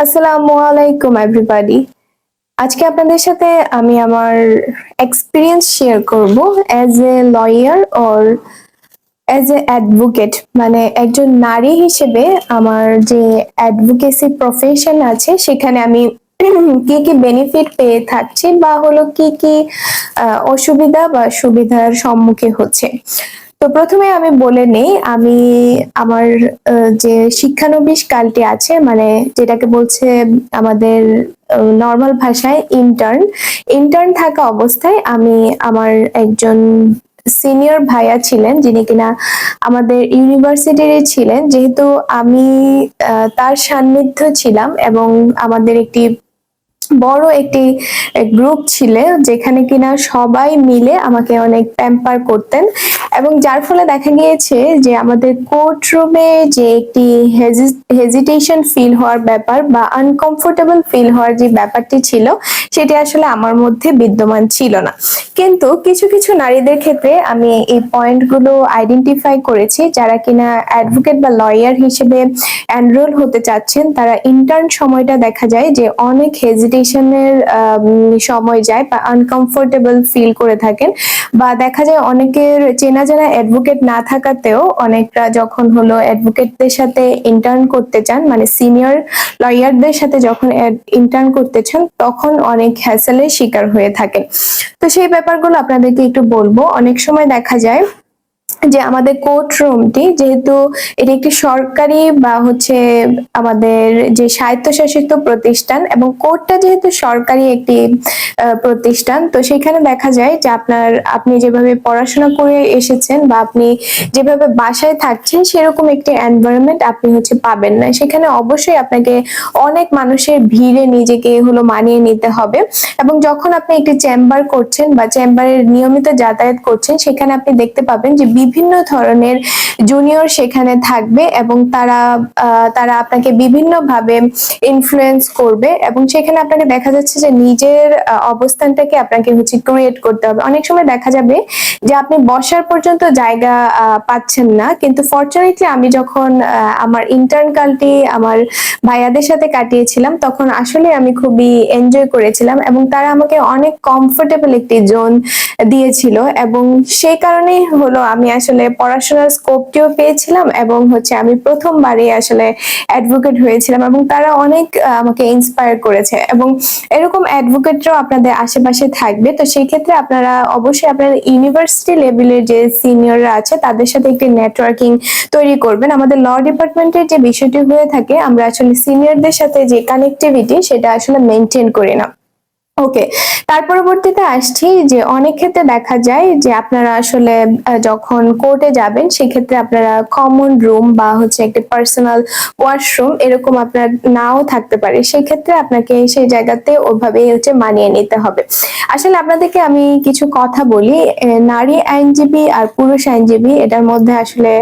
আসসালামু আলাইকুম এভরিবাডি আজকে আপনাদের সাথে আমি আমার এক্সপিরিয়েন্স শেয়ার করব as a lawyer or as a advocate মানে একজন নারী হিসেবে আমার যে অ্যাডভোকেসি প্রফেশন আছে, সেখানে আমি কি কি বেনিফিট পেয়ে থাকছি বা হলো কি কি অসুবিধা বা সুবিধার সম্মুখীন হচ্ছে। তো প্রথমে আমি বলে নেই, আমি আমার যে শিক্ষানবিশ কালটি আছে মানে যেটাকে বলছে আমাদের নর্মাল ভাষায় ইন্টার্ন ইন্টার্ন থাকা অবস্থায় আমি আমার একজন সিনিয়র ভাইয়া ছিলেন, যিনি কিনা আমাদের ইউনিভার্সিটির ছিলেন। যেহেতু আমি তার সান্নিধ্য ছিলাম এবং আমাদের একটি বড় একটি গ্রুপ ছিল যেখানে কিনা সবাই মিলে আমাকে অনেক প্যাম্পার করতেন এবং যার ফলে দেখা গিয়েছে যে আমাদের কোর্ট রুমে যে একটি হেজিটেশন ফিল হওয়ার ব্যাপার বা আনকমফোর্টেবল ফিল হওয়ার যে ব্যাপারটি ছিল, সেটি আসলে আমার মধ্যে বিদ্যমান ছিল না। কিন্তু কিছু কিছু নারীদের ক্ষেত্রে আমি এই পয়েন্টগুলো আইডেন্টিফাই করেছি যারা কিনা অ্যাডভোকেট বা লয়ার হিসেবে এনরোল হতে চাচ্ছেন। তারা ইন্টার্ন সময়টা দেখা যায় যে অনেক হেজিটেশনের সময় যায় বা আনকমফোর্টেবল ফিল করে থাকেন বা দেখা যায় অনেকের চেনা জানা অ্যাডভোকেট না থাকাতেও অনেকটা যখন হলো অ্যাডভোকেটদের সাথে ইন্টার্ন করতে চান মানে সিনিয়র লয়ারদের সাথে যখন ইন্টার্ন করতে চান, তখন অনেক হ্যাসেলের শিকার হয়ে থাকেন। তো সেই ব্যাপারগুলো আপনাদেরকে একটু বলব। অনেক সময় দেখা যায় যে আমাদের কোর্ট রুমটি যেহেতু এটি একটি সরকারি বা হচ্ছে আমাদের যে স্বায়ত্তশাসিত প্রতিষ্ঠান এবং কোর্টটা যেহেতু সরকারি একটি প্রতিষ্ঠান, তো সেখানে দেখা যায় যে আপনার, আপনি যেভাবে পড়াশোনা করে এসেছেন বা আপনি যেভাবে বাসায় থাকছেন সেরকম একটি এনভায়রনমেন্ট আপনি হচ্ছে পাবেন না। সেখানে অবশ্যই আপনাকে অনেক মানুষের ভিড়ে নিজেকে হলো মানিয়ে নিতে হবে এবং যখন আপনি একটি চেম্বার করছেন বা চেম্বারের নিয়মিত যাতায়াত করছেন, সেখানে আপনি দেখতে পাবেন যে বিভিন্ন ধরনের জুনিয়র সেখানে থাকবে এবং তারা তারা আপনাকে বিভিন্ন ভাবে ইনফ্লুয়েন্স করবে এবং সেখানে আপনাকে দেখা যাচ্ছে যে নিজের অবস্থানটাকে আপনাকে হচ্ছে ক্রিয়েট করতে হবে। অনেক সময় দেখা যাবে যে আপনি বসার পর্যন্ত জায়গা পাচ্ছেন না, কিন্তু ফরচুনেটলি আমি যখন আমার ইন্টার্ন কালটি আমার ভাইয়াদের সাথে কাটিয়েছিলাম, তখন আসলে আমি খুবই এনজয় করেছিলাম এবং তারা আমাকে অনেক কমফোর্টেবল একটি জোন দিয়েছিল এবং সেই কারণেই হলো আমি আসলে পড়াশোনার স্কোপটিও পেয়েছিলাম এবং হচ্ছে আমি প্রথমবারই আসলে অ্যাডভোকেট হয়েছিলাম এবং তারা অনেক আমাকে ইন্সপায়ার করেছে এবং এরকম অ্যাডভোকেটরাও আপনাদের আশেপাশে থাকবে। তো সেই ক্ষেত্রে আপনারা অবশ্যই আপনার ইউনিভার্সিটি লেভেলের যে সিনিয়ররা আছে, তাদের সাথে একটি নেটওয়ার্কিং তৈরি করবেন। আমাদের ল ডিপার্টমেন্টের যে বিষয়টি হয়ে থাকে, আমরা আসলে সিনিয়রদের সাথে যে কানেক্টিভিটি সেটা আসলে মেনটেন করি না। ওকে তার পরবর্তীতে আসছি যে অনেক ক্ষেত্রে দেখা যায় যে আপনারা আসলে যখন কোর্টে যাবেন, সেক্ষেত্রে আপনারা কমন রুম বা হচ্ছে একটি পার্সোনাল ওয়াশরুম এরকম আপনার নাও থাকতে পারে। সেই ক্ষেত্রে আপনাকে সেই জায়গাতে ওভাবেই হচ্ছে মানিয়ে নিতে হবে। আসলে আপনাদেরকে আমি কিছু কথা বলি। নারী আইনজীবী আর পুরুষ আইনজীবী, এটার মধ্যে আসলে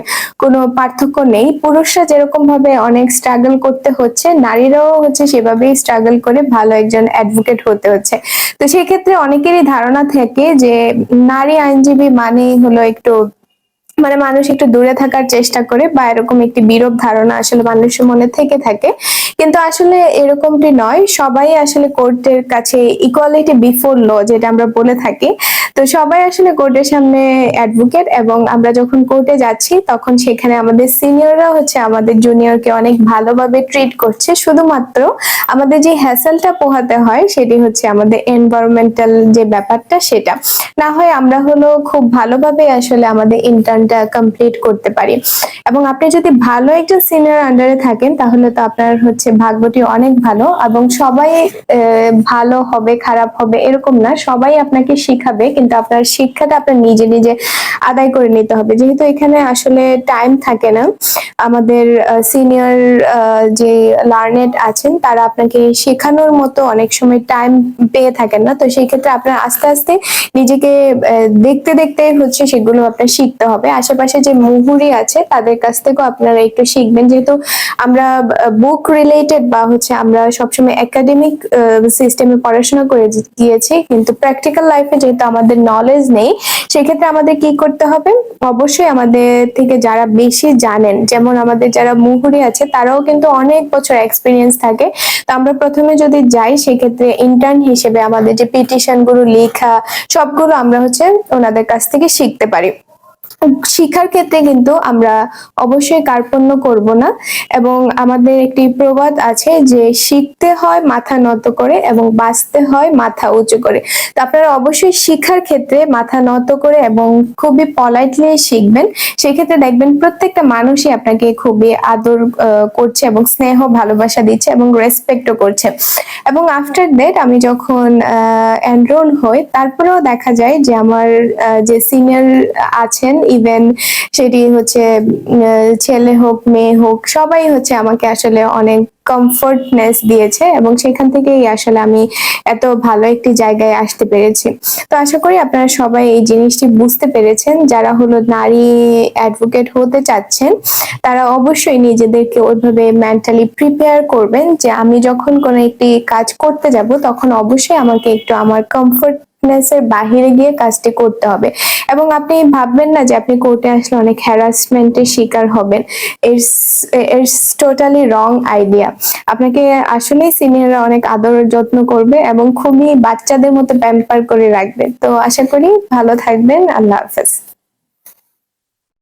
কোনো পার্থক্য নেই। পুরুষরা যেরকম ভাবে অনেক স্ট্রাগল করতে হচ্ছে, নারীরাও হচ্ছে সেভাবেই স্ট্রাগল করে ভালো একজন অ্যাডভোকেট হতে হচ্ছে। তো সেক্ষেত্রে অনেকেরই ধারণা থাকে যে নারী আইনজীবী মানেই হলো একটু মানে মানুষ একটু দূরে থাকার চেষ্টা করে বা এরকম একটি বিরূপ ধারণা আসলে মানুষের মনে থেকে থাকে। কিন্তু আসলে এরকমটি নয়। সবাই আসলে কোর্টের কাছে ইকুয়ালিটি বিফোর ল যেটা আমরা বলে থাকি তো সবাই আসলে কোর্টের সামনে অ্যাডভোকেট এবং আমরা যখন কোর্টে যাচ্ছি, তখন সেখানে আমাদের সিনিয়ররা হচ্ছে আমাদের জুনিয়রকে অনেক ভালোভাবে ট্রিট করছে। শুধুমাত্র আমাদের যে হ্যাসেলটা পোহাতে হয়, সেটি হচ্ছে আমাদের এনভায়রনমেন্টাল যে ব্যাপারটা, সেটা। না হয় আমরা হলো খুব ভালোভাবে আসলে আমাদের ইন্টার্নটা কমপ্লিট করতে পারি। এবং আপনি যদি ভালো একজন সিনিয়র আন্ডারে থাকেন, তাহলে তো আপনার হচ্ছে ভাগ্যটি অনেক ভালো এবং সবাই ভালো হবে, খারাপ হবে এরকম না। সবাই আপনাকে শিখাবে কিন্তু আপনার শিক্ষাটা আপনার নিজে নিজে আদায় করে নিতে হবে। যেহেতু এখানে আসলে টাইম থাকে না, আমাদের সিনিয়র যে লার্নেড আছেন, তারা আপনাকে শেখানোর মতো অনেক সময় টাইম পেয়ে থাকেন না। তো সেই ক্ষেত্রে আপনার আস্তে আস্তে নিজেকে দেখতে দেখতে হচ্ছে সেগুলো আপনার শিখতে হবে। আশেপাশে যে মুহুরি আছে, তাদের কাছ থেকেও আপনারা একটু শিখবেন। যেহেতু আমরা বুক রিলেটেড বা হচ্ছে আমরা সবসময় একাডেমিক সিস্টেমে পড়াশোনা করে গিয়েছি, কিন্তু প্র্যাকটিক্যাল লাইফে যেহেতু আমাদের নলেজ নেই, সেক্ষেত্রে আমাদের কি করতে হবে? অবশ্যই আমাদের থেকে যারা বেশি জানেন, যেমন আমাদের যারা মুহুরি আছে, তারাও কিন্তু অনেক বছর এক্সপিরিয়েন্স থাকে। তো আমরা প্রথমে যদি যাই, সেক্ষেত্রে ইন্টার্ন হিসেবে আমাদের যে পিটিশনগুলো, লেখা, সবগুলো আমরা হচ্ছে ওনাদের কাছ থেকে শিখতে পারি। শিক্ষার ক্ষেত্রে কিন্তু আমরা অবশ্যই কার্পণ্য করব না। এবং আমাদের একটি প্রবাদ আছে যে শিখতে হয় মাথা নত করে এবং বাঁচতে হয় মাথা উঁচু করে। তো আপনারা অবশ্যই শিক্ষার ক্ষেত্রে মাথা নত করে এবং খুবই পলাইটলি শিখবেন। সেক্ষেত্রে দেখবেন প্রত্যেকটা মানুষই আপনাকে খুবই আদর করছে এবং স্নেহ, ভালোবাসা দিচ্ছে এবং রেসপেক্টও করছে। এবং আফটার দ্যাট আমি যখন এনরোল হই, তারপরেও দেখা যায় যে আমার যে সিনিয়র আছেন ইভেন সেটি হচ্ছে ছেলে হোক, মেয়ে হোক, সবাই হচ্ছে আমাকে আসলে অনেক কমফোর্টনেস দিয়েছে এবং সেখান থেকেই আসলে আমি এত ভালো একটি জায়গায় আসতে পেরেছি। তো আশা করি আপনারা সবাই এই জিনিসটি বুঝতে পেরেছেন। যারা হলো নারী অ্যাডভোকেট হতে চাচ্ছেন, তারা অবশ্যই নিজেদেরকে ওইভাবে মেন্টালি প্রিপেয়ার করবেন যে আমি যখন কোনো একটি কাজ করতে যাব, তখন অবশ্যই আমাকে একটু আমার কমফোর্ট এর বাহিরে গিয়ে কাজটি করতে হবে। এবং আপনি ভাববেন না যে আপনি কোর্টে আসলে অনেক হ্যারাসমেন্টের শিকার হবেন। ইটস টোটালি রং আইডিয়া আপনাকে আসলেই সিনিয়ররা অনেক আদর যত্ন করবে এবং খুবই বাচ্চাদের মতো প্যাম্পার করে রাখবে। তো আশা করি ভালো থাকবেন। আল্লাহ হাফেজ।